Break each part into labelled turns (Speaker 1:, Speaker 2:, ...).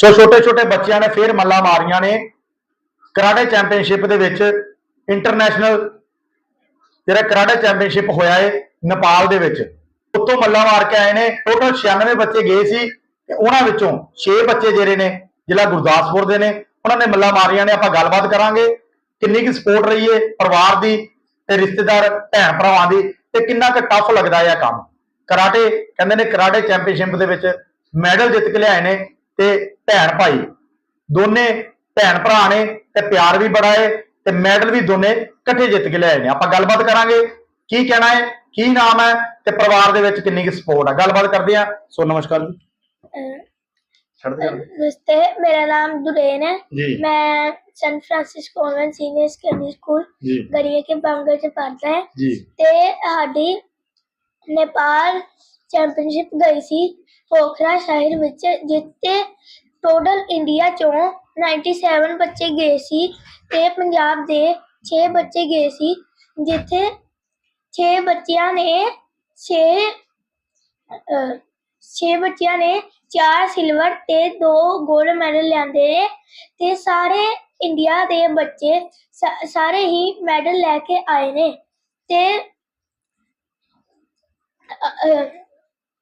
Speaker 1: ਸੋ ਛੋਟੇ ਛੋਟੇ ਬੱਚਿਆਂ ਨੇ ਫੇਰ ਮੱਲਾ ਮਾਰੀਆਂ ਨੇ। ਕਰਾਟੇ ਚੈਂਪੀਅਨਸ਼ਿਪ ਦੇ ਵਿੱਚ ਇੰਟਰਨੈਸ਼ਨਲ ਜਿਹੜਾ ਕਰਾਟੇ ਚੈਂਪੀਅਨਸ਼ਿਪ ਹੋਇਆ ਏ ਨੇਪਾਲ ਦੇ ਵਿੱਚ। ਉੱਥੋਂ ਮੱਲਾ ਮਾਰ ਕੇ ਆਏ ਨੇ। ਟੋਟਲ 96 ਬੱਚੇ ਗਏ ਸੀ ਤੇ ਉਹਨਾਂ ਵਿੱਚੋਂ 6 ਬੱਚੇ ਜਿਹੜੇ ਨੇ ਜ਼ਿਲ੍ਹਾ ਗੁਰਦਾਸਪੁਰ ਦੇ ਨੇ। ਉਹਨਾਂ ਨੇ ਮੱਲਾ ਮਾਰੀਆਂ ਨੇ। ਆਪਾਂ ਗੱਲਬਾਤ ਕਰਾਂਗੇ ਕਿੰਨੀ ਕੁ ਸਪੋਰਟ ਰਹੀ ਏ ਪਰਿਵਾਰ ਦੀ ਤੇ ਰਿਸ਼ਤੇਦਾਰ, ਭੈਣ ਭਰਾਵਾਂ ਦੀ ਤੇ ਕਿੰਨਾ ਕੁ ਟਫ ਲੱਗਦਾ ਹੈ ਕੰਮ। ਕਰਾਟੇ, ਕਹਿੰਦੇ ਨੇ ਕਰਾਟੇ ਚੈਂਪੀਅਨਸ਼ਿਪ ਦੇ ਵਿੱਚ ਮੈਡਲ ਜਿੱਤ ਕੇ ਲਿਆਏ ਨੇ। ਤੇ ਭੈਣ ਭਾਈ ਦੋਨੇ ਭੈਣ ਭਰਾ ਨੇ ਤੇ ਪਿਆਰ ਵੀ ਬੜਾ ਹੈ ਤੇ ਮੈਡਲ ਵੀ ਦੋਨੇ ਇਕੱਠੇ ਜਿੱਤ ਕੇ ਲਿਆਏ ਨੇ ਆਪਾਂ ਗੱਲਬਾਤ ਕਰਾਂਗੇ ਕੀ ਕਹਿਣਾ ਹੈ ਕੀ ਨਾਮ ਹੈ ਤੇ ਪਰਿਵਾਰ ਦੇ ਵਿੱਚ ਕਿੰਨੀ ਕੁ ਸਪੋਰਟ ਹੈ ਗੱਲਬਾਤ ਕਰਦੇ ਆ ਸੋ ਨਮਸਕਾਰ ਜੀ ਛੱਡ ਦੇ
Speaker 2: नमस्ते मेरा नाम दुरेन है
Speaker 1: जी
Speaker 2: मैं Saint Francis convent senior secondary school
Speaker 1: ਜੀ
Speaker 2: गड़िया के बंगल ਚ ਪੜ੍ਹਦਾ ਹੈ
Speaker 1: ਜੀ
Speaker 2: ਤੇ ਸਾਡੀ ਨੇਪਾਲ ਚੈਂਪੀਅਨਸ਼ਿਪ ਗਈ ਸੀ ਪੋਖਰਾ ਸ਼ਹਿਰ ਵਿੱਚ, ਜਿੱਥੇ ਟੋਟਲ ਇੰਡੀਆ ਚੋਂ 97 ਬੱਚੇ ਗਏ ਸੀ ਤੇ ਪੰਜਾਬ ਦੇ 6 ਬੱਚੇ ਗਏ ਸੀ, ਜਿੱਥੇ 6 ਬੱਚਿਆਂ ਨੇ 6 ਛੇ ਬੱਚਿਆਂ ਨੇ ਚਾਰ ਸਿਲਵਰ ਤੇ ਦੋ ਗੋਲਡ ਮੈਡਲ ਲਿਆਂਦੇ ਨੇ ਤੇ ਸਾਰੇ ਇੰਡੀਆ ਦੇ ਬੱਚੇ ਸਾਰੇ ਹੀ ਮੈਡਲ ਲੈ ਕੇ ਆਏ ਨੇ ਤੇ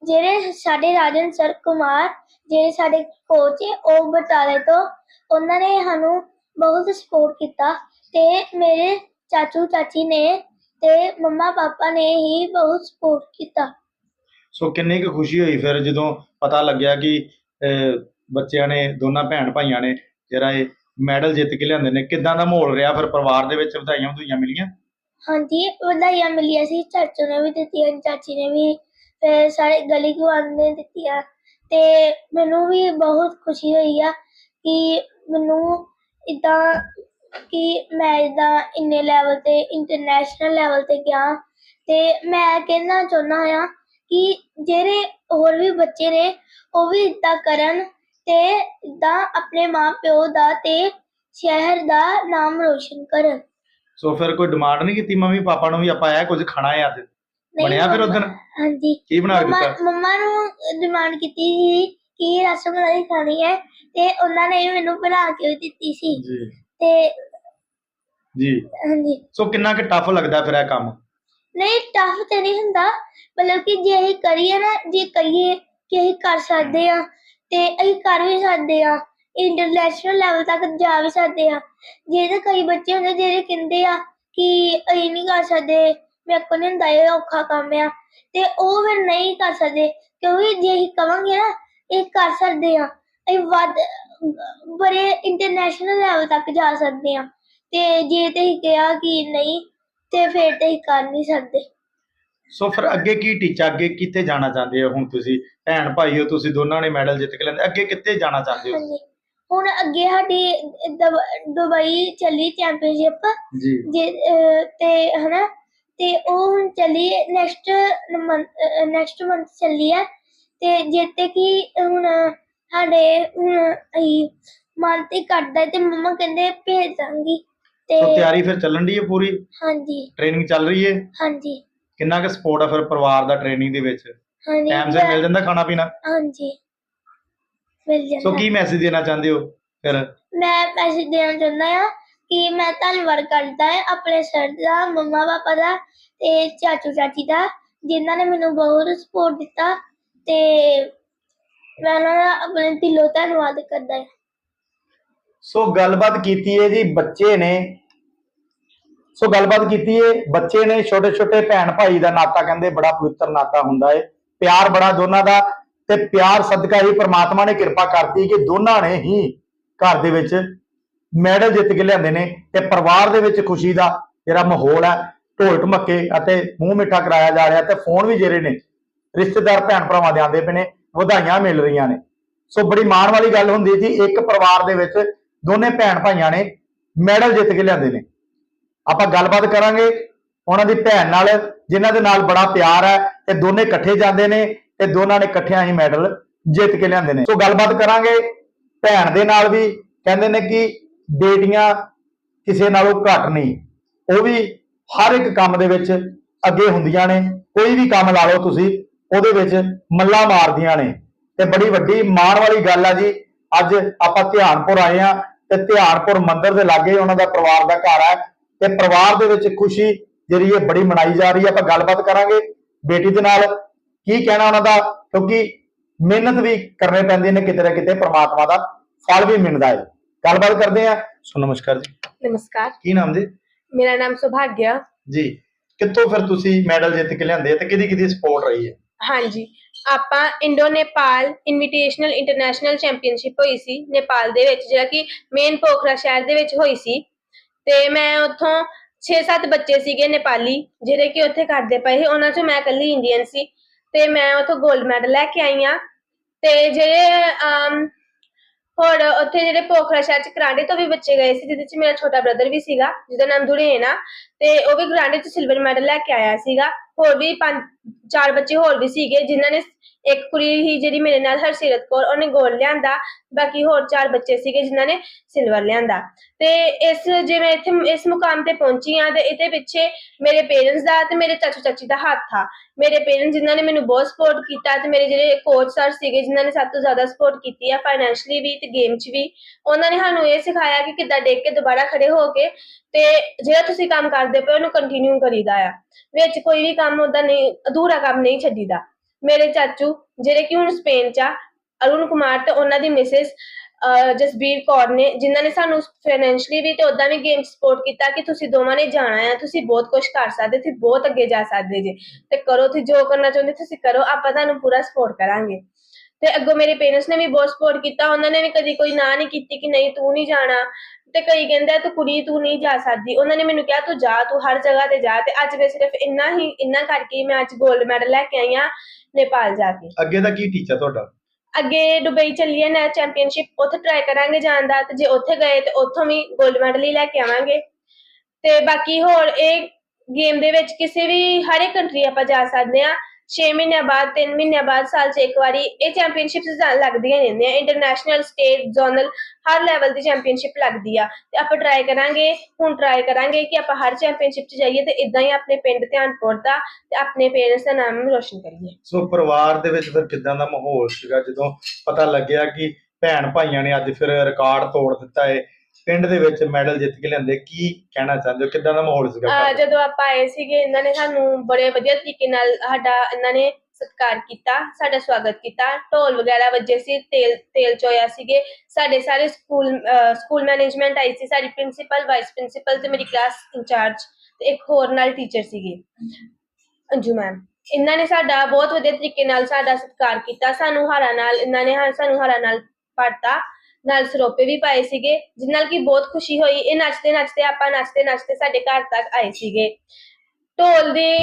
Speaker 2: ਜਿਹੜੇ ਸਾਡੇ ਰਾਜਨ ਸਰ ਕੁਮਾਰ ਜਿਹੜੇ ਸਾਡੇ ਕੋਚ ਹੈ ਉਹ ਬਟਾਲੇ ਤੋਂ ਉਹਨਾਂ ਨੇ ਸਾਨੂੰ ਬਹੁਤ ਸਪੋਰਟ ਕੀਤਾ ਤੇ ਮੇਰੇ ਚਾਚੂ ਚਾਚੀ ਨੇ ਤੇ ਮੰਮਾ ਪਾਪਾ ਨੇ ਹੀ ਬਹੁਤ ਸਪੋਰਟ ਕੀਤਾ।
Speaker 1: ਸੋ ਕਿੰਨੀ ਕੁ ਖੁਸ਼ੀ ਹੋਈ ਫਿਰ ਜਦੋਂ ਪਤਾ ਲੱਗਿਆ ਕਿ ਅਹ, ਬੱਚਿਆਂ ਨੇ ਦੋਨਾਂ ਭੈਣ ਭਾਈਆਂ ਨੇ ਜਿਹੜਾ ਇਹ ਮੈਡਲ ਜਿੱਤ ਕੇ ਲਿਆਂਦੇ ਨੇ ਕਿੱਦਾਂ ਦਾ ਮਾਹੌਲ ਰਿਹਾ ਫਿਰ ਪਰਿਵਾਰ ਦੇ ਵਿੱਚ ਵਧਾਈਆਂ ਵਧੂਈਆਂ ਮਿਲੀਆਂ?
Speaker 2: ਹਾਂਜੀ ਵਧਾਈਆਂ ਮਿਲੀਆਂ ਸੀ ਚਾਚੂ ਨੇ ਵੀ ਦਿੱਤੀਆਂ ਚਾਚੀ ਨੇ ਵੀ ਤੇ ਸਾਰੇ ਗਲੀ ਗੁਆਂਢ ਨੇ ਦਿੱਤੀਆਂ ਤੇ ਮੈਨੂੰ ਵੀ ਬਹੁਤ ਖੁਸ਼ੀ ਹੋਈ ਆ ਕਿ ਮੈਨੂੰ ਇਦਾਂ ਕਿ ਮੈਂ ਇਦਾਂ ਇੰਨੇ ਲੈਵਲ ਤੇ ਇੰਟਰਨੈਸ਼ਨਲ ਲੈਵਲ ਤੇ ਗਿਆ ਤੇ ਮੈਂ ਕਹਿਣਾ ਚਾਹੁੰਦਾ ਆ ਕਿ ਜਿਹੜੇ ਹੋਰ ਵੀ ਬੱਚੇ ਨੇ ਉਹ ਵੀ ਇਦਾਂ ਕਰਨ ਤੇ ਇਦਾਂ ਆਪਣੇ ਮਾਪਿਓ ਦਾ ਤੇ ਸ਼ਹਿਰ ਦਾ ਨਾਮ ਰੋਸ਼ਨ ਕਰਨ
Speaker 1: ਸੋ ਫਿਰ ਕੋਈ ਡਿਮਾਂਡ ਨਹੀਂ ਕੀਤੀ ਮੰਮੀ ਪਾਪਾ ਨੂੰ ਵੀ ਆਪਾਂ ਇਹ ਕੁਝ ਖਾਣਾ ਹੈ ਅੱਜ ਬਣਿਆ ਫਿਰ ਉਦਣ?
Speaker 2: ਹਾਂਜੀ।
Speaker 1: ਕੀ ਬਣਾ ਕੇ
Speaker 2: ਮੰਮਾ
Speaker 1: ਦਿੱਤਾ?
Speaker 2: ਮੰਮਾ ਨੂੰ ਡਿਮਾਂਡ ਕੀਤੀ ਸੀ ਕਿ ਰਸਮਲਾਈ ਖਾਣੀ ਹੈ ਤੇ ਉਹਨਾਂ ਨੇ ਮੈਨੂੰ ਬਣਾ ਕੇ ਵੀ ਦਿੱਤੀ ਸੀ।
Speaker 1: ਜੀ।
Speaker 2: ਤੇ
Speaker 1: ਜੀ।
Speaker 2: ਹਾਂਜੀ।
Speaker 1: ਸੋ ਕਿੰਨਾ ਕੁ ਟਫ ਲੱਗਦਾ ਫਿਰ ਇਹ ਕੰਮ?
Speaker 2: ਨਹੀਂ ਟਫ ਤੇ ਨਹੀਂ ਹੁੰਦਾ। ਮਤਲਬ ਕਿ ਜੇ ਅਸੀਂ ਕਰੀਏ ਨਾ ਜੇ ਕਹੀਏ ਕਿ ਅਸੀਂ ਕਰ ਸਕਦੇ ਆ ਤੇ ਅਸੀਂ ਕਰ ਵੀ ਸਕਦੇ ਆ ਇੰਟਰਨੈਸ਼ਨਲ ਲੈਵਲ ਤੱਕ ਜਾ ਵੀ ਸਕਦੇ ਆ ਜੇ ਤਾਂ ਕਈ ਬੱਚੇ ਹੁੰਦੇ ਜਿਹੜੇ ਕਹਿੰਦੇ ਆ ਕਿ ਅਸੀਂ ਨਹੀਂ ਕਰ ਸਕਦੇ। ਮੇਰੇ ਕੋਲ ਨਹੀਂ ਹੁੰਦਾ ਇਹ ਔਖਾ ਕੰਮ ਆ। ਤੇ ਉਹ ਫਿਰ ਨਹੀਂ ਕਰ ਸਕਦੇ। ਕਿਉਂਕਿ ਜੇ ਅਸੀਂ ਕਵਾਂਗੇ ਨਾ ਇਹ ਕਰ ਸਕਦੇ ਆ। ਅਸੀਂ ਵੱਧ ਬੜੇ ਇੰਟਰਨੈਸ਼ਨਲ ਲੈਵਲ ਤੱਕ ਜਾ ਸਕਦੇ ਆ। ਤੇ ਜੇ ਤੇ ਅਸੀਂ ਕਿਹਾ ਕਿ ਨਹੀਂ ਤੇ ਫਿਰ ਤੇ ਅਸੀਂ ਕਰ ਨਹੀਂ ਸਕਦੇ।
Speaker 1: ਸੋ ਫਿਰ ਅੱਗੇ ਕੀ ਟੀਚਾ ਅੱਗੇ ਕਿੱਥੇ ਜਾਣਾ ਚਾਹੁੰਦੇ ਹੋ ਹੁਣ ਤੁਸੀਂ? ਭੈਣ ਭਾਈ ਹੋ ਤੁਸੀਂ ਦੋਨਾਂ ਨੇ ਮੈਡਲ ਜਿੱਤ ਕੇ ਲੈਂਦੇ। ਅੱਗੇ ਕਿੱਥੇ ਜਾਣਾ ਚਾਹੁੰਦੇ ਹੋ?
Speaker 2: ਹੁਣ ਅੱਗੇ ਸਾਡੀ ਦਬ- ਦੁਬਈ ਚੱਲੀ ਚੈਂਪੀਅਨਸ਼ਿਪ
Speaker 1: ਜੀ।
Speaker 2: ਤੇ ਹਨਾ ਤੇ ਉਹ ਹੁਣ ਚੱਲੀ ਨੈਕਸਟ ਨੈਕਸਟ ਮੰਥ ਚੱਲੀ ਹੈ ਤੇ ਜਿੱਤੇ ਕਿ ਹੁਣ ਸਾਡੇ ਹੁਣ ਅਸੀਂ ਮਨ ਤੇ ਕਰਦਾ ਤੇ ਮੰਮਾ ਕਹਿੰਦੇ ਭੇਜ ਦਾਂਗੀ। ਤੇ
Speaker 1: ਸੋ ਤਿਆਰੀ ਫਿਰ ਚੱਲਣ ਦੀ ਹੈ ਪੂਰੀ?
Speaker 2: ਹਾਂਜੀ।
Speaker 1: ਟ੍ਰੇਨਿੰਗ ਚੱਲ ਰਹੀ ਹੈ
Speaker 2: ਹਾਂਜੀ।
Speaker 1: ਕਿੰਨਾ ਕੁ ਸਪੋਰਟ ਆ ਫਿਰ ਪਰਿਵਾਰ ਦਾ ਟ੍ਰੇਨਿੰਗ ਦੇ ਵਿੱਚ?
Speaker 2: ਹਾਂਜੀ
Speaker 1: ਟਾਈਮ ਸਿਰ ਮਿਲ ਜਾਂਦਾ ਖਾਣਾ ਪੀਣਾ?
Speaker 2: ਹਾਂਜੀ। ਮਿਲ
Speaker 1: ਸੋ
Speaker 2: ਜਾਂਦਾ।
Speaker 1: ਕੀ ਮੈਸੇਜ ਦੇਣਾ ਚਾਹੁੰਦੇ ਹੋ ਫਿਰ?
Speaker 2: ਮੈਂ ਪੈਸੇ ਦੇਣਾ ਚਾਹੁੰਦਾ ਆ ਕਿ ਮੈਂ ਧੰਨਵਾਦ ਕਰਦਾ ਹਾਂ ਆਪਣੇ ਸਰ ਦਾ, ਮੰਮਾ ਪਾਪਾ ਦਾ ਤੇ ਚਾਚੂ ਚਾਚੀ ਦਾ, ਜਿਨ੍ਹਾਂ ਨੇ ਮੈਨੂੰ ਬਹੁਤ ਸਪੋਰਟ ਦਿੱਤਾ ਤੇ ਮੈਂ ਉਹਨਾਂ ਦਾ ਆਪਣੇ ਦਿਲੋਂ ਧੰਨਵਾਦ ਕਰਦਾ ਹਾਂ।
Speaker 1: ਸੋ ਗੱਲਬਾਤ ਕੀਤੀ ਹੈ ਜੀ ਬੱਚੇ ਨੇ। ਸੋ ਗੱਲਬਾਤ ਕੀਤੀ ਹੈ, ਬੱਚੇ ਨੇ ਛੋਟੇ ਛੋਟੇ ਭੈਣ ਭਾਈ ਦਾ ਨਾਤਾ ਕਹਿੰਦੇ ਬੜਾ ਪਵਿੱਤਰ ਨਾਤਾ ਹੁੰਦਾ ਹੈ। ਪਿਆਰ ਬੜਾ ਦੋਨਾਂ ਦਾ ਤੇ ਪਿਆਰ ਸਦਕਾ ਹੀ ਪ੍ਰਮਾਤਮਾ ਨੇ ਕਿਰਪਾ ਕਰਤੀ ਕਿ ਦੋਨਾਂ ਨੇ ਹੀ ਘਰ ਦੇ ਵਿੱਚ ਮੈਡਲ ਜਿੱਤ ਕੇ ਲਿਆਂਦੇ ਨੇ ਤੇ ਪਰਿਵਾਰ ਦੇ ਵਿੱਚ ਖੁਸ਼ੀ ਦਾ ਜਿਹੜਾ ਮਾਹੌਲ ਹੈ ਢੋਲ ਢਮੱਕੇ ਅਤੇ ਮੂੰਹ ਮਿੱਠਾ ਕਰਾਇਆ ਜਾ ਰਿਹਾ ਤੇ ਫੋਨ ਵੀ ਜਿਹੜੇ ਨੇ ਰਿਸ਼ਤੇਦਾਰ ਭੈਣ ਭਰਾਵਾਂ ਦੇ ਆਉਂਦੇ ਪਏ ਨੇ, ਵਧਾਈਆਂ ਮਿਲ ਰਹੀਆਂ ਨੇ। ਸੋ ਬੜੀ ਮਾਣ ਵਾਲੀ ਗੱਲ ਹੁੰਦੀ ਜੀ ਇੱਕ ਪਰਿਵਾਰ ਦੇ ਵਿੱਚ ਦੋਨੇ ਭੈਣ ਭਾਈਆਂ ਨੇ ਮੈਡਲ ਜਿੱਤ ਕੇ ਲਿਆਂਦੇ ਨੇ। ਆਪਾਂ ਗੱਲਬਾਤ ਕਰਾਂਗੇ ਉਹਨਾਂ ਦੀ ਭੈਣ ਨਾਲ, ਜਿਨ੍ਹਾਂ ਦੇ ਨਾਲ ਬੜਾ ਪਿਆਰ ਹੈ ਤੇ ਦੋਨੇ ਇਕੱਠੇ ਜਾਂਦੇ ਨੇ ਤੇ ਦੋਨਾਂ ਨੇ ਇਕੱਠਿਆਂ ਹੀ ਮੈਡਲ ਜਿੱਤ ਕੇ ਲਿਆਂਦੇ ਨੇ। ਸੋ ਗੱਲਬਾਤ ਕਰਾਂਗੇ, ਭੈਣ ਦੇ ਨਾਲ ਵੀ, ਕਹਿੰਦੇ ਨੇ ਕਿ ਬੇਟੀਆਂ ਕਿਸੇ ਨਾਲੋਂ ਘੱਟ ਨਹੀਂ। ਉਹ ਵੀ ਹਰ ਇੱਕ ਕੰਮ ਦੇ ਵਿੱਚ ਅੱਗੇ ਹੁੰਦੀਆਂ ਨੇ। ਕੋਈ ਵੀ ਕੰਮ ਲਾ ਲਓ ਤੁਸੀਂ, ਉਹਦੇ ਵਿੱਚ ਮੱਲਾ ਮਾਰਦੀਆਂ ਨੇ। ਤੇ ਬੜੀ ਵੱਡੀ ਮਾਣ ਵਾਲੀ ਗੱਲ ਆ ਜੀ, ਅੱਜ ਆਪਾਂ ਧਿਆਨਪੁਰ ਆਏ ਆ ਤੇ ਧਿਆਨਪੁਰ ਮੰਦਿਰ ਦੇ ਲਾਗੇ ਉਹਨਾਂ ਦਾ ਪਰਿਵਾਰ ਦਾ ਘਰ ਹੈ ਤੇ ਪਰਿਵਾਰ ਦੇ ਵਿੱਚ ਖੁਸ਼ੀ ਜਿਹੜੀ ਇਹ ਬੜੀ ਮਨਾਈ ਜਾ ਰਹੀ ਹੈ ਆਪਾਂ ਗੱਲਬਾਤ ਕਰਾਂਗੇ ਬੇਟੀ ਦੇ ਨਾਲ ਕੀ ਕਹਿਣਾ ਉਹਨਾਂ ਦਾ, ਕਿਉਂਕਿ ਮਿਹਨਤ ਵੀ ਕਰਨੇ ਪੈਂਦੀ ਨੇ ਕਿਤੇ ਨਾ ਕਿਤੇ, ਪ੍ਰਮਾਤਮਾ ਦਾ ਫਲ ਵੀ ਮਿਲਦਾ ਹੈ। ਗੱਲਬਾਤ ਕਰਦੇ ਆ ਸੋ ਨਮਸਕਾਰ ਜੀ।
Speaker 3: ਨਮਸਕਾਰ।
Speaker 1: ਕੀ ਨਾਮ ਜੀ?
Speaker 3: ਮੇਰਾ ਨਾਮ ਸੁਭਾਗਿਆ।
Speaker 1: ਜੀ। ਕਿੱਥੋਂ ਫਿਰ ਤੁਸੀਂ ਮੈਡਲ ਜਿੱਤ ਕੇ ਲਿਆਂਦੇ ਤੇ ਕਿਹਦੀ ਕਿਹਦੀ ਸਪੋਰਟ ਰਹੀ ਹੈ?
Speaker 3: ਹਾਂਜੀ। ਆਪਾਂ Indo Nepal invitational international championship ਹੋਈ ਸੀ ਨੇਪਾਲ ਦੇ ਵਿੱਚ ਜਿਹੜਾ ਕਿ ਮੇਨ ਪੋਖਰਾ ਸ਼ਹਿਰ ਦੇ ਵਿੱਚ ਹੋਈ ਸੀ। ਤੇ ਮੈਂ ਉੱਥੋਂ 6-7 ਬੱਚੇ ਸੀਗੇ ਨੇਪਾਲੀ ਜਿਹੜੇ ਕਿ ਉੱਥੇ ਕਰਦੇ ਪਏ ਸੀ। ਉਹਨਾਂ ਚੋਂ ਮੈਂ ਇਕੱਲੀ ਇੰਡੀਅਨ ਸੀ। ਤੇ ਮੈਂ ਉੱਥੋਂ 골ਡ ਮੈਡਲ ਲੈ ਕੇ ਆਈ ਆ ਤੇ ਜਿਹੜੇ ਹੋਰ ਉੱਥੇ ਜਿਹੜੇ ਪੋਖਰਾ ਸ਼ਹਿਰ ਚ ਕਰਾਂਡੇ ਤੋਂ ਵੀ ਬੱਚੇ ਗਏ ਸੀ, ਜਿਹਦੇ ਚ ਮੇਰਾ ਛੋਟਾ ਬ੍ਰਦਰ ਵੀ ਸੀਗਾ, ਜਿਹਦਾ ਨਾਮ ਦੁਰੇਨ ਆ ਤੇ ਉਹ ਵੀ ਕਰਾਂਡੇ ਚ ਸਿਲਵਰ ਮੈਡਲ ਲੈ ਕੇ ਆਇਆ ਸੀਗਾ। ਹੋਰ ਵੀ ਪੰਜ ਚਾਰ ਬੱਚੇ ਹੋਰ ਵੀ ਸੀਗੇ, ਜਿਨ੍ਹਾਂ ਨੇ ਇੱਕ ਕੁੜੀ ਹੀ ਜਿਹੜੀ ਮੇਰੇ ਨਾਲ ਹਰਸੀਰਤ ਕੌਰ, ਉਹਨੇ ਗੋਲਡ ਲਿਆਂਦਾ, ਬਾਕੀ ਹੋਰ ਚਾਰ ਬੱਚੇ ਸੀਗੇ ਜਿਨ੍ਹਾਂ ਨੇ ਸਿਲਵਰ ਲਿਆਂਦਾ। ਤੇ ਇਸ ਜਿਵੇਂ ਇੱਥੇ ਇਸ ਮੁਕਾਮ ਤੇ ਪਹੁੰਚੀ ਆ ਤੇ ਇਹਦੇ ਪਿੱਛੇ ਮੇਰੇ ਪੇਰੈਂਟਸ ਦਾ ਤੇ ਮੇਰੇ ਚਾਚੂ ਚਾਚੀ ਦਾ ਹੱਥ ਆ। ਮੇਰੇ ਪੇਰੈਂਟਸ ਜਿਨ੍ਹਾਂ ਨੇ ਮੈਨੂੰ ਬਹੁਤ ਸਪੋਰਟ ਕੀਤਾ ਤੇ ਮੇਰੇ ਜਿਹੜੇ ਕੋਚ ਸਰ ਸੀਗੇ ਜਿਨ੍ਹਾਂ ਨੇ ਸਭ ਤੋਂ ਜ਼ਿਆਦਾ ਸਪੋਰਟ ਕੀਤੀ ਆ ਫਾਈਨੈਂਸ਼ਲੀ ਵੀ ਤੇ ਗੇਮ 'ਚ ਵੀ, ਉਹਨਾਂ ਨੇ ਸਾਨੂੰ ਇਹ ਸਿਖਾਇਆ ਕਿ ਕਿੱਦਾਂ ਡੇਕ ਕੇ ਦੁਬਾਰਾ ਖੜੇ ਹੋ ਕੇ ਤੇ ਜਿਹੜਾ ਤੁਸੀਂ ਕੰਮ ਕਰਦੇ ਪਏ ਉਹਨੂੰ ਕੰਟੀਨਿਊ ਕਰੀਦਾ ਆ। ਵਿੱਚ ਕੋਈ ਵੀ ਕੰਮ ਉਹਦਾ ਨਹੀਂ, ਅਧੂਰਾ ਕੰਮ ਨਹੀਂ ਛੱਡੀਦਾ। ਮੇਰੇ ਚਾਚੂ, ਜਿਹੜੇ ਕਿ ਹੁਣ ਸਪੇਨ 'ਚ ਆ, ਅਰੁਣ ਕੁਮਾਰ ਤੇ ਉਹਨਾਂ ਦੀ ਮਿਸਿਸ ਜਸਬੀਰ ਕੌਰ ਨੇ, ਜਿਨ੍ਹਾਂ ਨੇ ਸਾਨੂੰ ਫਾਈਨੈਂਸ਼ਲੀ ਵੀ ਤੇ ਉਦਾਂ ਵੀ ਗੇਮ ਸਪੋਰਟ ਕੀਤਾ ਕਿ ਤੁਸੀਂ ਦੋਵਾਂ ਨੇ ਜਾਣਾ ਆ, ਤੁਸੀਂ ਬਹੁਤ ਕੁਝ ਕਰ ਸਕਦੇ, ਤੁਸੀਂ ਬਹੁਤ ਅੱਗੇ ਜਾ ਸਕਦੇ ਜੇ। ਤੇ ਕਰੋ, ਤੁਸੀਂ ਜੋ ਕਰਨਾ ਚਾਹੁੰਦੇ ਤੁਸੀਂ ਕਰੋ, ਆਪਾਂ ਤੁਹਾਨੂੰ ਪੂਰਾ ਸਪੋਰਟ ਕਰਾਂਗੇ। ਤੇ ਅੱਗੋਂ ਮੇਰੇ ਪੇਰੈਂਟਸ ਨੇ ਵੀ ਬਹੁਤ ਸਪੋਰਟ ਕੀਤਾ ਉਹਨਾਂ ਨੇ ਵੀ ਕਦੀ ਕੋਈ ਨਾ ਨਹੀਂ ਕੀਤੀ ਕਿ ਨਹੀਂ ਤੂੰ ਨਹੀਂ ਜਾਣਾ। ਤੇ ਕਈ ਕਹਿੰਦੇ ਆ ਤੂੰ ਕੁੜੀ ਤੂੰ ਨਹੀਂ ਜਾ ਸਕਦੀ। ਉਹਨਾਂ ਨੇ ਮੈਨੂੰ ਕਿਹਾ ਤੂੰ ਜਾ ਤੂੰ ਹਰ ਜਗ੍ਹਾ ਤੇ ਜਾ। ਤੇ ਅੱਜ ਮੈਂ ਸਿਰਫ ਇੰਨਾ ਹੀ ਇੰਨਾ ਕਰਕੇ ਮੈਂ ਅੱਜ 골ਡ ਮੈਡਲ ਲੈ ਕੇ ਆਈ ਆ ਨੇਪਾਲ ਜਾ ਕੇ।
Speaker 1: ਅੱਗੇ ਦਾ ਕੀ ਟੀਚਾ ਤੁਹਾਡਾ?
Speaker 3: ਅੱਗੇ ਦੁਬਈ ਚੱਲੀਏ ਨਾ ਚੈਂਪੀਅਨਸ਼ਿਪ ਉੱਥੇ ਟਰਾਈ ਕਰਾਂਗੇ ਜਾਣ ਦਾ। ਤੇ ਜੇ ਉੱਥੇ ਗਏ ਤੇ ਉੱਥੋਂ ਵੀ 골ਡ ਮੈਡਲ ਹੀ ਲੈ ਕੇ ਆਵਾਂਗੇ। ਤੇ ਬਾਕੀ ਹੋਰ ਇਹ ਗੇਮ ਦੇ ਵਿੱਚ ਕਿਸੇ ਵੀ ਹਰ ਇੱਕ ਕੰਟਰੀ ਆਪਾਂ ਜਾ ਸਕਦੇ ਆ 6 ਮਹੀਨਿਆਂ ਬਾਅਦ 3 ਮਹੀਨਿਆਂ ਬਾਅਦ ਸਾਲ 'ਚ ਇੱਕ ਵਾਰੀ ਇਹ ਚੈਂਪੀਅਨਸ਼ਿਪਸ ਲੱਗਦੀਆਂ ਰਹਿੰਦੀਆਂ। ਇੰਟਰਨੈਸ਼ਨਲ ਸਟੇਟ ਜ਼ੋਨਲ ਹਰ ਲੈਵਲ ਦੀ ਚੈਂਪੀਅਨਸ਼ਿਪ ਲੱਗਦੀ ਆ। ਤੇ ਆਪਾਂ ਟਰਾਈ ਕਰਾਂਗੇ, ਹੁਣ ਟਰਾਈ ਕਰਾਂਗੇ ਕਿ ਆਪਾਂ ਹਰ ਚੈਂਪੀਅਨਸ਼ਿਪ 'ਚ ਜਾਈਏ ਤੇ ਇਦਾਂ ਹੀ ਆਪਣੇ ਪਿੰਡ ਧਿਆਨਪੁਰ ਦਾ ਤੇ ਆਪਣੇ ਪੇਰੈਂਟਸ ਦਾ ਨਾਮ ਰੋਸ਼ਨ ਕਰੀਏ।
Speaker 1: ਸੋ ਪਰਿਵਾਰ ਦੇ ਵਿੱਚ ਫਿਰ ਕਿਦਾਂ ਦਾ ਮਾਹੌਲ ਸੀਗਾ? ਜਦੋਂ ਪਤਾ ਲੱਗਿਆ ਕਿ ਭੈਣ ਭਾਈਆਂ ਨੇ ਅੱਜ ਫਿਰ ਰਿਕਾਰਡ ਤੋੜ ਦਿੱਤਾ ਹੈ ਪਿੰਡ ਦੇ ਵਿੱਚ ਮੈਡਲ ਜਿੱਤ ਕੇ ਲਿਆਂਦੇ ਕੀ ਕਹਿਣਾ ਚਾਹੁੰਦੇ ਹੋ? ਕਿਦਾਂ ਦਾ ਮਾਹੌਲ ਸੀਗਾ
Speaker 3: ਅਹ
Speaker 1: ਘਰ ਦਾ?
Speaker 3: ਜਦੋਂ ਆਪਾਂ ਆਏ ਸੀਗੇ ਇਹਨਾਂ ਨੇ ਸਾਨੂੰ ਬੜੇ ਵਧੀਆ ਤਰੀਕੇ ਨਾਲ ਸਾਡਾ ਇਹਨਾਂ ਨੇ ਸਤਿਕਾਰ ਕੀਤਾ ਸਾਡਾ ਸਵਾਗਤ ਕੀਤਾ। ਢੋਲ ਵਗੈਰਾ ਵੱਜੇ ਸੀ ਤੇਲ ਤੇਲ ਚੋਇਆ ਸੀਗੇ। ਸਾਡੇ ਸਾਰੇ ਸਕੂਲ ਅਹ ਸਕੂਲ ਮੈਨੇਜਮੈਂਟ ਆਈ ਸੀ ਸਾਡੀ ਪ੍ਰਿੰਸੀਪਲ ਵਾਈਸ ਪ੍ਰਿੰਸੀਪਲ ਤੇ ਮੇਰੀ ਕਲਾਸ ਇੰਚਾਰਜ ਤੇ ਇੱਕ ਹੋਰ ਨਾਲ ਟੀਚਰ ਸੀਗੇ। ਅੰਜੂ ਮੈਮ ਇਹਨਾਂ ਨੇ ਸਾਡਾ ਬਹੁਤ ਵਧੀਆ ਤਰੀਕੇ ਨਾਲ ਸਾਡਾ ਸਤਿਕਾਰ ਕੀਤਾ ਸਾਨੂੰ ਹਾਰਾਂ ਨਾਲ ਇਹਨਾਂ ਨੇ ਹਾਂ- ਸਾਨੂੰ ਹਾਰਾਂ ਨਾਲ ਪੜਤਾ। ਨਾਲ ਸਰੋਪੇ ਵੀ ਪਾਏ ਸੀਗੇ ਜਿਸ ਨਾਲ ਕਿ ਬਹੁਤ ਖੁਸ਼ੀ ਹੋਈ। ਇਹ ਨੱਚਦੇ ਨੱਚਦੇ ਆਪਾਂ ਨੱਚਦੇ ਨੱਚਦੇ ਸਾਡੇ ਘਰ ਤੱਕ ਆਏ ਸੀਗੇ। ਢੋਲ ਦੀ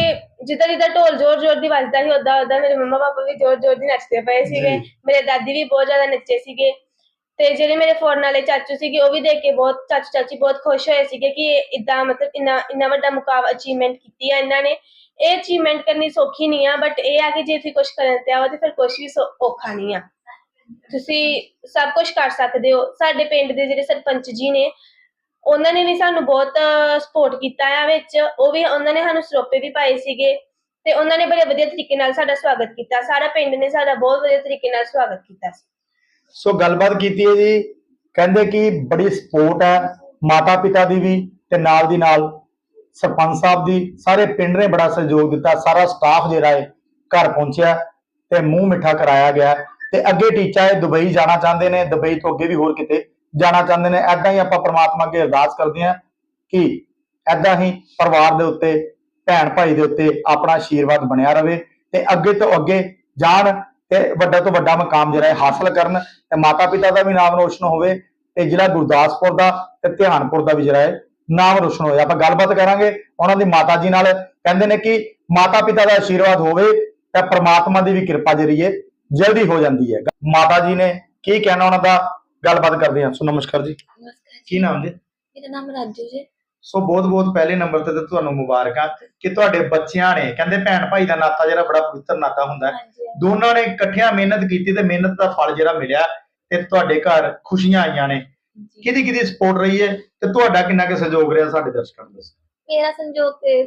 Speaker 3: ਜਿੱਦਾਂ ਜਿੱਦਾਂ ਢੋਲ ਜ਼ੋਰ ਜ਼ੋਰ ਦੀ ਵੱਜਦਾ ਸੀ ਉਦਾਂ ਉਦਾਂ ਮੇਰੇ ਮੰਮਾ ਪਾਪਾ ਵੀ ਜ਼ੋਰ ਜ਼ੋਰ ਦੀ ਨੱਚਦੇ ਪਏ ਸੀਗੇ। ਮੇਰੇ ਦਾਦੀ ਵੀ ਬਹੁਤ ਜ਼ਿਆਦਾ ਨੱਚੇ ਸੀਗੇ। ਤੇ ਜਿਹੜੇ ਮੇਰੇ ਫੋਰਨ ਵਾਲੇ ਚਾਚੂ ਸੀਗੇ ਉਹ ਵੀ ਦੇਖ ਕੇ ਬਹੁਤ ਚਾਚੂ ਚਾਚੀ ਬਹੁਤ ਖੁਸ਼ ਹੋਏ ਸੀਗੇ ਕਿ ਇਦਾਂ ਮਤਲਬ ਇੰਨਾ ਇੰਨਾ ਵੱਡਾ ਮੁਕਾਮ ਅਚੀਵਮੈਂਟ ਕੀਤੀ ਆ ਇਹਨਾਂ ਨੇ। ਇਹ ਅਚੀਵਮੈਂਟ ਕਰਨੀ ਸੌਖੀ ਨਹੀਂ ਆ ਬਟ ਇਹ ਆ ਕਿ ਜੇ ਤੁਸੀਂ ਕੁਝ ਕਰਨ ਤੇ ਆਓ ਤੇ ਫਿਰ ਕੁਝ ਵੀ ਔਖਾ ਨਹੀਂ ਆ। ਤੁਸੀਂ ਸਭ ਕੁਝ ਕਰ ਸਕਦੇ ਹੋ। ਸਾਡੇ ਪਿੰਡ ਦੇ ਜਿਹੜੇ ਸਰਪੰਚ ਜੀ ਨੇ, ਉਹਨਾਂ ਨੇ ਵੀ ਸਾਨੂੰ ਬਹੁਤ ਸਪੋਰਟ ਕੀਤਾ ਆ ਵਿੱਚ। ਉਹ ਵੀ, ਉਹਨਾਂ ਨੇ ਸਾਨੂੰ ਸਰੋਪੇ ਵੀ ਪਾਏ ਸੀਗੇ ਤੇ ਉਹਨਾਂ ਨੇ ਬੜੇ ਵਧੀਆ ਤਰੀਕੇ ਨਾਲ ਸਾਡਾ ਸਵਾਗਤ ਕੀਤਾ। ਸਾਰਾ ਪਿੰਡ ਨੇ ਸਾਡਾ ਬਹੁਤ ਵਧੀਆ ਤਰੀਕੇ ਨਾਲ ਸਵਾਗਤ ਕੀਤਾ ਸੀ।
Speaker 1: ਸੋ ਗੱਲਬਾਤ ਕੀਤੀ ਹੈ ਜੀ। ਕਹਿੰਦੇ ਕਿ ਬੜੀ ਸਪੋਰਟ ਹੈ ਮਾਤਾ ਪਿਤਾ ਦੀ ਵੀ ਤੇ ਨਾਲ ਦੀ ਨਾਲ ਸਰਪੰਚ ਸਾਹਿਬ ਦੀ। ਸਾਰੇ ਪਿੰਡ ਨੇ ਬੜਾ ਸਹਿਯੋਗ ਦਿੱਤਾ। ਸਾਰਾ ਸਟਾਫ ਜਿਹੜਾ ਹੈ ਘਰ ਪਹੁੰਚਿਆ ਤੇ ਮੂੰਹ ਮਿੱਠਾ ਕਰਾਇਆ ਗਿਆ। ਤੇ ਅੱਗੇ ਟੀਚਾ ਹੈ ਦੁਬਈ ਜਾਣਾ ਚਾਹੁੰਦੇ ਨੇ, ਦੁਬਈ ਤੋਂ ਅੱਗੇ ਵੀ ਹੋਰ ਕਿਤੇ ਜਾਣਾ ਚਾਹੁੰਦੇ ਨੇ। ਐਦਾਂ ਹੀ ਆਪਾਂ ਪ੍ਰਮਾਤਮਾ ਅੱਗੇ ਅਰਦਾਸ ਕਰਦੇ ਹਾਂ ਕਿ ਐਦਾਂ ਹੀ ਪਰਿਵਾਰ ਦੇ ਉੱਤੇ, ਭੈਣ ਭਾਈ ਦੇ ਉੱਤੇ ਆਪਣਾ ਆਸ਼ੀਰਵਾਦ ਬਣਿਆ ਰਵੇ ਤੇ ਅੱਗੇ ਤੋਂ ਅੱਗੇ ਜਾਣ ਤੇ ਵੱਡਾ ਤੋਂ ਵੱਡਾ ਮਕਾਮ ਜਿਹੜਾ ਹੈ ਹਾਸਲ ਕਰਨ ਤੇ ਮਾਤਾ ਪਿਤਾ ਦਾ ਵੀ ਨਾਮ ਰੋਸ਼ਨ ਹੋਵੇ ਤੇ ਜ਼ਿਲ੍ਹਾ ਗੁਰਦਾਸਪੁਰ ਦਾ ਤੇ ਧਿਆਨਪੁਰ ਦਾ ਵੀ ਜਿਹੜਾ ਹੈ ਨਾਮ ਰੋਸ਼ਨ ਹੋਵੇ। ਆਪਾਂ ਗੱਲਬਾਤ ਕਰਾਂਗੇ, ਉਹਨਾਂ ਦੀ ਮਾਤਾ ਜੀ ਨਾਲ। ਕਹਿੰਦੇ ਨੇ ਕਿ ਮਾਤਾ ਪਿਤਾ ਦਾ ਆਸ਼ੀਰਵਾਦ ਹੋਵੇ ਤਾਂ ਪ੍ਰਮਾਤਮਾ ਦੀ ਵੀ ਕਿਰਪਾ ਜਿਹੜੀ ਹੈ ਜਲਦੀ ਹੋ ਜਾਂਦੀ ਹੈ। ਮਾਤਾ ਜੀ ਨੇ ਕੀ ਕਹਿਣਾ ਉਹਨਾਂ ਦਾ? ਗੱਲਬਾਤ ਕਰਦੇ ਹਾਂ। ਸੋ ਨਮਸਕਾਰ ਜੀ।
Speaker 2: ਨਮਸਕਾਰ
Speaker 1: ਕੀ ਨਾਮ ਜੀ?
Speaker 2: ਮੇਰਾ ਨਾਮ ਰਾਜੂ ਜੀ।
Speaker 1: ਸੋ ਬਹੁਤ ਬਹੁਤ ਪਹਿਲੇ ਨੰਬਰ ਤੇ ਤਾਂ ਤੁਹਾਨੂੰ ਮੁਬਾਰਕਾਂ ਕਿ ਤੁਹਾਡੇ ਬੱਚਿਆਂ ਨੇ ਕਹਿੰਦੇ ਭੈਣ ਭਾਈ ਦਾ ਨਾਤਾ ਜਿਹੜਾ ਬੜਾ ਪਵਿੱਤਰ ਨਾਤਾ ਹੁੰਦਾ ਦੋਨਾਂ ਨੇ ਇਕੱਠਿਆਂ ਮਿਹਨਤ ਕੀਤੀ ਤੇ ਮਿਹਨਤ ਦਾ ਫਲ ਜਿਹੜਾ ਮਿਲਿਆ ਤੇ ਤੁਹਾਡੇ ਘਰ ਖੁਸ਼ੀਆਂ ਆਈਆਂ ਨੇ। ਕਿਹਦੀ ਕਿਹਦੀ ਸਪੋਰਟ ਰਹੀ ਹੈ ਤੇ ਤੁਹਾਡਾ ਕਿੰਨਾ ਕੁ ਸਹਿਯੋਗ ਰਿਹਾ ਸਾਡੇ ਦਰਸ਼ਕਾਂ ਨੂੰ ਦੱਸੋ?
Speaker 2: ਮੇਰਾ ਸੰਜੋਗ ਤੇ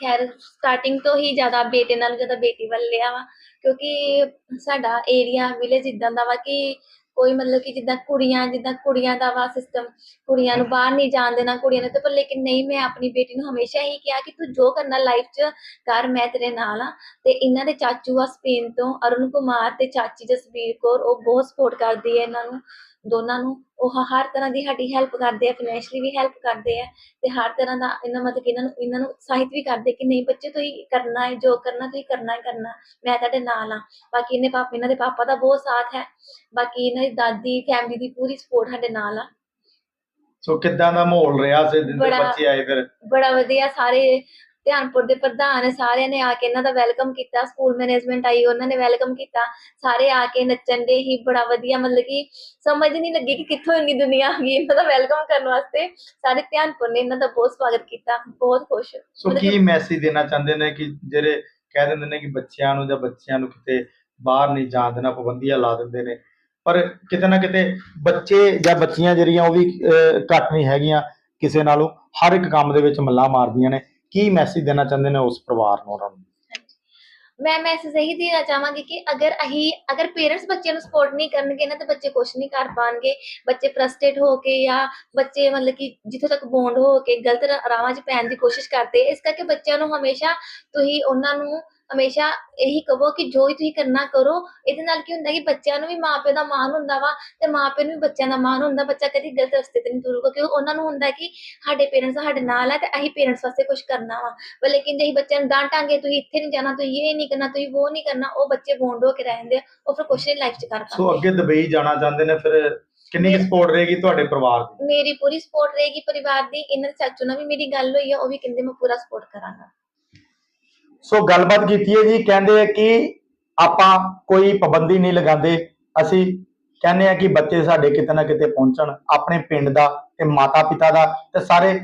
Speaker 2: ਖੈਰ ਸਟਾਰਟਿੰਗ ਤੋਂ ਹੀ ਜ਼ਿਆਦਾ ਬੇਟੇ ਨਾਲ ਜ਼ਿਆਦਾ ਬੇਟੀ ਵੱਲ ਲਿਆ ਵਾ, ਕਿਉਂਕਿ ਸਾਡਾ ਏਰੀਆ ਵਿਲੇਜ ਇਦਾਂ ਦਾ ਵਾ ਕਿ
Speaker 4: ਕੋਈ ਮਤਲਬ ਕਿ ਜਿੱਦਾਂ ਕੁੜੀਆਂ ਜਿੱਦਾਂ ਕੁੜੀਆਂ ਦਾ ਵਾ ਸਿਸਟਮ ਕੁੜੀਆਂ ਨੂੰ ਬਾਹਰ ਨਹੀਂ ਜਾਣ ਦੇਣਾ ਕੁੜੀਆਂ ਨੂੰ ਤੇ ਪਰ ਲੇਕਿਨ ਨਹੀਂ, ਮੈਂ ਆਪਣੀ ਬੇਟੀ ਨੂੰ ਹਮੇਸ਼ਾ ਹੀ ਕਿਹਾ ਕਿ ਤੂੰ ਜੋ ਕਰਨਾ ਲਾਈਫ 'ਚ ਕਰ, ਮੈਂ ਤੇਰੇ ਨਾਲ ਆ। ਤੇ ਇਹਨਾਂ ਦੇ ਚਾਚੂ ਆ ਸਪੇਨ ਤੋਂ, ਅਰੁਣ ਕੁਮਾਰ ਤੇ ਚਾਚੀ ਜਸਵੀਰ ਕੌਰ, ਉਹ ਬਹੁਤ ਸਪੋਰਟ ਕਰਦੀ ਹੈ ਇਹਨਾਂ ਨੂੰ। ਦੋਨਾਂ ਨੂੰ ਉਹ ਹਰ ਤਰ੍ਹਾਂ ਦੀ ਸਾਡੀ ਹੈਲਪ ਕਰਦੇ ਆ ਫਾਈਨੈਂਸ਼ਲੀ ਵੀ ਹੈਲਪ ਕਰਦੇ ਆ ਤੇ ਹਰ ਤਰ੍ਹਾਂ ਦਾ ਇਹਨਾਂ ਮਤਲਬ ਕਿ ਇਹਨਾਂ ਨੂੰ ਇਹਨਾਂ ਨੂੰ ਸਾਹਿਤ ਵੀ ਕਰਦੇ ਕਿ ਨਹੀਂ ਬੱਚੇ ਤੁਸੀਂ ਕਰਨਾ ਹੈ ਜੋ ਕਰਨਾ ਤੁਸੀਂ ਕਰਨਾ ਹੀ ਕਰਨਾ ਮੈਂ ਤੁਹਾਡੇ ਨਾਲ ਆ ਬਾਕੀ ਇਹਨੇ ਪਾਪਾ ਇਹਨਾਂ ਦੇ ਪਾਪਾ ਦਾ ਬਹੁਤ ਸਾਥ ਹੈ ਬਾਕੀ ਇਹਨਾਂ ਦੀ ਦਾਦੀ ਫੈਮਿਲੀ ਦੀ ਪੂਰੀ ਸਪੋਰਟ ਸਾਡੇ ਨਾਲ ਆ।
Speaker 1: ਸੋ ਕਿੱਦਾਂ ਦਾ ਮਾਹੌਲ ਰਿਹਾ ਸੀ ਦਿਨ ਦੇ ਬੱਚੇ ਆਏ ਫਿਰ?
Speaker 4: ਬੜਾ ਵਧੀਆ ਸਾਰੇ ਧਿਆਨਪੁਰ ਦੇ ਪ੍ਰਧਾਨ ਸਾਰਿਆਂ ਨੇ ਆ ਕੇ ਇਹਨਾਂ ਦਾ ਵੈਲਕਮ ਕੀਤਾ ਸਕੂਲ ਮੈਨੇਜਮੈਂਟ ਆਈ ਉਹਨਾਂ ਨੇ ਵੈਲਕਮ ਕੀਤਾ ਸਾਰੇ ਆ ਕੇ ਨੱਚਣ ਦੇ ਹੀ ਬੜਾ ਵਧੀਆ ਮਤਲਬ ਕਿ ਸਮਝ ਨਹੀਂ ਲੱਗੀ ਕਿ ਕਿੱਥੋਂ ਇੰਨੀ ਦੁਨੀਆ ਆ ਗਈ ਇਹਨਾਂ ਦਾ ਵੈਲਕਮ ਕਰਨ ਵਾਸਤੇ ਸਾਰੇ ਧਿਆਨਪੁਰ ਨੇ ਇਹਨਾਂ ਦਾ ਬਹੁਤ ਸਵਾਗਤ ਕੀਤਾ ਬਹੁਤ ਖੁਸ਼।
Speaker 1: ਸੋ ਕੀ ਮੈਸੇਜ ਦੇਣਾ ਚਾਹੁੰਦੇ ਨੇ ਕਿ ਜਿਹੜੇ ਕਹਿ ਦਿੰਦੇ ਨੇ ਕਿ ਬੱਚਿਆਂ ਨੂੰ ਜਾਂ ਬੱਚਿਆਂ ਨੂੰ ਕਿਤੇ ਬਾਹਰ ਨਹੀਂ ਜਾਣ ਦੇਣਾ ਪਾਬੰਦੀਆਂ ਲਾ ਦਿੰਦੇ ਨੇ। ਪਰ ਕਿਤੇ ਨਾ ਕਿਤੇ ਬੱਚੇ ਜਾਂ ਬੱਚੀਆਂ ਜਿਹੜੀਆਂ ਉਹ ਵੀ ਘੱਟ ਨਹੀਂ ਹੈਗੀਆਂ ਕਿਸੇ ਨਾਲੋਂ ਹਰ ਇੱਕ ਕੰਮ ਦੇ ਵਿੱਚ ਮੱਲਾ ਮਾਰਦੀਆਂ ਨੇ। ਕੀ ਮੈਸੇਜ ਦੇਣਾ ਚਾਹੁੰਦੇ ਨੇ ਉਸ ਪਰਿਵਾਰ ਨੂੰ ਉਹਨਾਂ ਨੂੰ?
Speaker 4: ਮੈਂ ਮੈਸੇਜ ਇਹੀ ਦੇਣਾ ਚਾਹਾਂਗੀ ਕਿ ਅਗਰ ਅਹੀਂ, ਅਗਰ ਪੇਰੈਂਟਸ ਬੱਚਿਆਂ ਨੂੰ ਸਪੋਰਟ ਨਹੀਂ ਕਰਨਗੇ ਨਾ, ਤਾਂ ਬੱਚੇ ਕੁਝ ਨਹੀਂ ਕਰ ਪਾਣਗੇ। ਬੱਚੇ ਫਰਸਟ੍ਰੇਟ ਹੋ ਕੇ ਜਾਂ ਬੱਚੇ ਮਤਲਬ ਕਿ ਜਿੱਥੋਂ ਤੱਕ ਬੌਂਡ ਹੋ ਕੇ ਗਲਤ ਰਾਹਾਂ 'ਚ ਪੈਣ ਦੀ ਕੋਸ਼ਿਸ਼ ਕਰਦੇ। ਇਸ ਕਰਕੇ ਬੱਚਿਆਂ ਨੂੰ ਹਮੇਸ਼ਾ ਤੁਸੀਂ ਉਹਨਾਂ ਨੂੰ ਹਮੇਸ਼ਾ ਇਹੀ ਕਹੋ ਕਿ ਜੋ ਵੀ ਤੁਸੀਂ ਕਰਨਾ ਕਰੋ ਇਹਦੇ ਨਾਲ ਕੀ ਹੁੰਦਾ ਕਿ ਬੱਚਿਆਂ ਨੂੰ ਵੀ ਮਾਪੇ ਦਾ ਮਾਣ ਹੁੰਦਾ ਵਾ ਤੇ ਮਾਪੇ ਨੂੰ ਵੀ ਬੱਚਿਆਂ ਦਾ ਮਾਣ ਹੁੰਦਾ ਬੱਚਾ ਕਦੀ ਗਲਤ ਰਸਤੇ ਤੇ ਨਹੀਂ ਤੁਰੂਗਾ ਕਿਉਂਕਿ ਉਹਨਾਂ ਨੂੰ ਹੁੰਦਾ ਕਿ ਸਾਡੇ ਪੇਰੈਂਟਸ ਸਾਡੇ ਨਾਲ ਹੈ ਤੇ ਅਸੀਂ ਪੇਰੈਂਟਸ ਵਾਸਤੇ ਕੁਝ ਕਰਨਾ ਵਾ। ਪਰ ਲੇਕਿਨ ਜੇ ਅਸੀਂ ਬੱਚਿਆਂ ਨੂੰ ਡਾਂਟਾਂਗੇ ਤੁਸੀਂ ਇੱਥੇ ਨਹੀਂ ਜਾਣਾ ਤੁਸੀਂ ਇਹ ਨਹੀਂ ਕਰਨਾ ਤੁਸੀਂ ਉਹ ਨਹੀਂ ਕਰਨਾ ਉਹ ਬੱਚੇ ਬੌਂਡ ਹੋ ਕੇ ਰਹਿੰਦੇ ਆ ਉਹ ਫਿਰ ਕੁਛ ਨਹੀਂ ਲਾਈਫ 'ਚ ਕਰ
Speaker 1: ਸੋ
Speaker 4: ਪਾਉਂਦੇ।
Speaker 1: ਅੱਗੇ ਦੁਬਈ ਜਾਣਾ ਚਾਹੁੰਦੇ ਨੇ ਫਿਰ ਕਿੰਨੀ ਸਪੋਰਟ ਰਹੇਗੀ ਤੁਹਾਡੇ ਪਰਿਵਾਰ ਦੀ?
Speaker 4: ਮੇਰੀ ਪੂਰੀ ਸਪੋਰਟ ਰਹੇਗੀ ਪਰਿਵਾਰ ਦੀ ਇਹਨਾਂ ਦੇ ਚਾਚੂ ਨਾਲ ਵੀ ਮੇਰੀ ਗੱਲ ਹੋਈ ਆ ਉਹ ਵੀ ਕਹਿੰਦੇ ਮੈਂ ਪੂਰਾ ਸਪੋਰਟ ਕਰਾਂਗਾ।
Speaker 1: ਸੋ ਗੱਲਬਾਤ ਕੀਤੀ ਹੈ ਜੀ, ਕਹਿੰਦੇ ਆ ਕਿ ਆਪਾਂ ਕੋਈ ਪਾਬੰਦੀ ਨਹੀਂ ਲਗਾਉਂਦੇ। ਅਸੀਂ ਕਹਿੰਦੇ ਆ ਕਿ ਬੱਚੇ ਸਾਡੇ ਕਿਤੇ ਨਾ ਕਿਤੇ ਪਹੁੰਚਣ, ਆਪਣੇ ਪਿੰਡ ਦਾ ਤੇ ਮਾਤਾ ਪਿਤਾ ਦਾ ਤੇ ਸਾਰੇ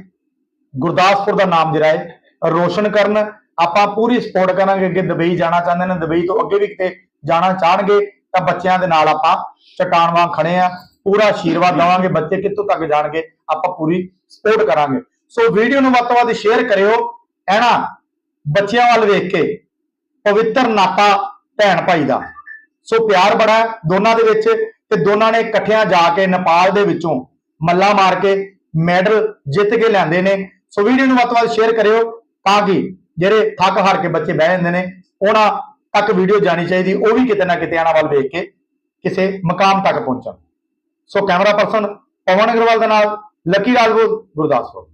Speaker 1: ਗੁਰਦਾਸਪੁਰ ਦਾ ਨਾਮ ਜਿਹੜਾ ਹੈ, ਰੋਸ਼ਨ ਕਰਨ। ਆਪਾਂ ਪੂਰੀ ਸਪੋਰਟ ਕਰਾਂਗੇ, ਅੱਗੇ ਦੁਬਈ ਜਾਣਾ ਚਾਹੁੰਦੇ ਨੇ, ਦੁਬਈ ਤੋਂ ਅੱਗੇ ਵੀ ਕਿਤੇ ਜਾਣਾ ਚਾਹਣਗੇ, ਤਾਂ ਬੱਚਿਆਂ ਦੇ ਨਾਲ ਆਪਾਂ ਚਟਾਨ ਵਾਂਗ ਖੜੇ ਆ। ਪੂਰਾ ਆਸ਼ੀਰਵਾਦ ਦਵਾਂਗੇ, ਬੱਚੇ ਕਿੱਥੋਂ ਤੱਕ ਜਾਣਗੇ, ਆਪਾਂ ਪੂਰੀ ਸਪੋਰਟ ਕਰਾਂਗੇ। ਸੋ ਵੀਡੀਓ ਨੂੰ ਵੱਧ ਤੋਂ ਵੱਧ ਸ਼ੇਅਰ ਕਰਿਓ ਐਨਾ ਬੱਚਿਆਂ ਵੱਲ ਵੇਖ ਕੇ ਪਵਿੱਤਰ ਨਾਤਾ ਭੈਣ ਭਾਈ ਦਾ। ਸੋ ਪਿਆਰ ਬੜਾ ਦੋਨਾਂ ਦੇ ਵਿੱਚ ਤੇ ਦੋਨਾਂ ਨੇ ਇਕੱਠਿਆਂ ਜਾ ਕੇ ਨੇਪਾਲ ਦੇ ਵਿੱਚੋਂ ਮੱਲਾ ਮਾਰ ਕੇ ਮੈਡਲ ਜਿੱਤ ਕੇ ਲਿਆਂਦੇ ਨੇ। ਸੋ ਵੀਡੀਓ ਨੂੰ ਵੱਧ ਤੋਂ ਵੱਧ ਸ਼ੇਅਰ ਕਰਿਓ ਤਾਂ ਕਿ ਜਿਹੜੇ ਥੱਕ ਹਾਰ ਕੇ ਬੱਚੇ ਬਹਿ ਜਾਂਦੇ ਨੇ, ਉਹਨਾਂ ਤੱਕ ਵੀਡੀਓ ਜਾਣੀ ਚਾਹੀਦੀ, ਉਹ ਵੀ ਕਿਤੇ ਨਾ ਕਿਤੇ ਇਹਨਾਂ ਵੱਲ ਵੇਖ ਕੇ ਕਿਸੇ ਮਕਾਮ ਤੱਕ ਪਹੁੰਚਣ। So camera person Pawan Agarwal ਦੇ ਨਾਲ, ਲੱਕੀ ਰਾਜਪੂਤ, ਗੁਰਦਾਸਪੁਰ।